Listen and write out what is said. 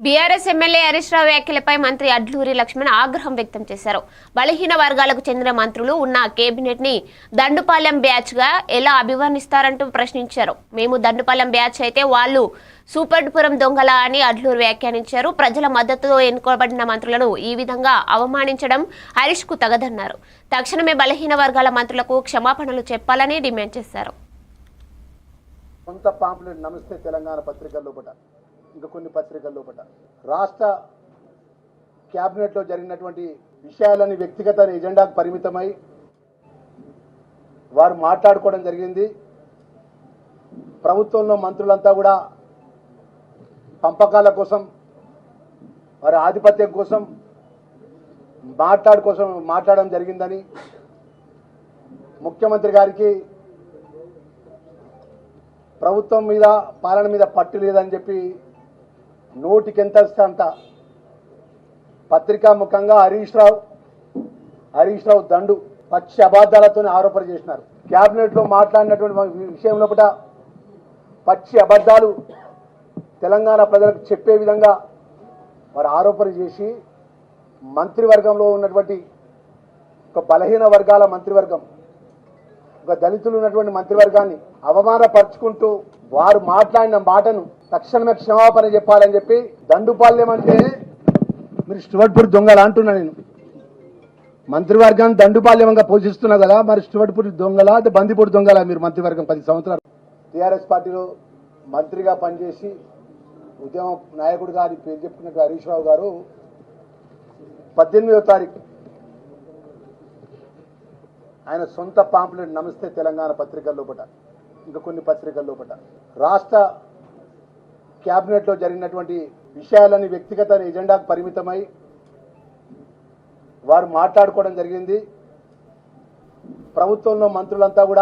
BRS MLA Harish Rao వ్యాఖ్యలపై మంత్రి అడ్లూరి లక్ష్మణ్ ఆగ్రహం వ్యక్తం చేశారు. బలహీన వర్గాలకు చెందిన మంత్రులు ఉన్న కేబినెట్ని దండుపాలెం బ్యాచ్గా ఎలా అభివర్ణిస్తారంటూ ప్రశ్నించారు. మేము దండుపాలెం బ్యాచ్ అయితే వాళ్ళు సూపర్పురం దొంగల అని అడ్లూరు వ్యాఖ్యానించారు. ప్రజల మద్దతుతో ఎన్నుకోబడిన మంత్రులను ఈ విధంగా అవమానించడం హరీష్కు తగదన్నారు. తక్షణమే బలహీన వర్గాల మంత్రులకు క్షమాపణలు చెప్పాలని డిమాండ్ చేశారు. సొంత పాంప్లెట్ నమస్తే తెలంగాణ పత్రికల లోపట ఇంకా కొన్ని పత్రికల లోపట. రాష్ట్ర క్యాబినెట్లో జరిగినటువంటి విషయాలని వ్యక్తిగత ఎజెండాకు పరిమితమై వారు మాట్లాడుకోవడం జరిగింది. ప్రభుత్వంలో మంత్రులంతా కూడా పంపకాల కోసం వారి ఆధిపత్యం కోసం మాట్లాడు కోసం మాట్లాడడం జరిగిందని ముఖ్యమంత్రి గారికి ప్రభుత్వం మీద పాలన మీద పట్టు లేదని చెప్పి నోటికి ఎంత వస్తే అంత. పత్రికా ముఖంగా హరీష్ రావు హరీష్ రావు దండు. పచ్చి అబద్ధాలతో ఆరోపణ చేసినారు. క్యాబినెట్లో మాట్లాడినటువంటి విషయంలో కూడా పచ్చి అబద్ధాలు తెలంగాణ ప్రజలకు చెప్పే విధంగా వారు ఆరోపణ చేసి మంత్రివర్గంలో ఉన్నటువంటి ఒక బలహీన వర్గాల మంత్రివర్గం ఒక దళితులు ఉన్నటువంటి మంత్రివర్గాన్ని అవమానపరుచుకుంటూ వారు మాట్లాడిన మాటను తక్షణమే క్షమాపణ చెప్పాలని చెప్పి దండుపాల్యం అంటే మీరు స్టువర్ట్పూర్ దొంగలు అంటున్నా నేను. మంత్రివర్గాన్ని దండుపాల్యంగా పోషిస్తున్నా కదా మరి స్టువర్ట్పూర్ దొంగల అది బందిపూడి దొంగలా మీరు మంత్రివర్గం పది సంవత్సరాలు? టీఆర్ఎస్ పార్టీలో మంత్రిగా పనిచేసి ఉద్యమ నాయకుడిగా అది పేరు చెప్పుకున్నట్టు హరీష్ రావు గారు పద్దెనిమిదో తారీఖు ఆయన సొంత పాంప్లెట్ నమస్తే తెలంగాణ పత్రికల లోపట ఇంకా కొన్ని పత్రికల లోపట రాష్ట్ర క్యాబినెట్లో జరిగినటువంటి విషయాలని వ్యక్తిగత ఎజెండాకు పరిమితమై వారు మాట్లాడుకోవడం జరిగింది. ప్రభుత్వంలో మంత్రులంతా కూడా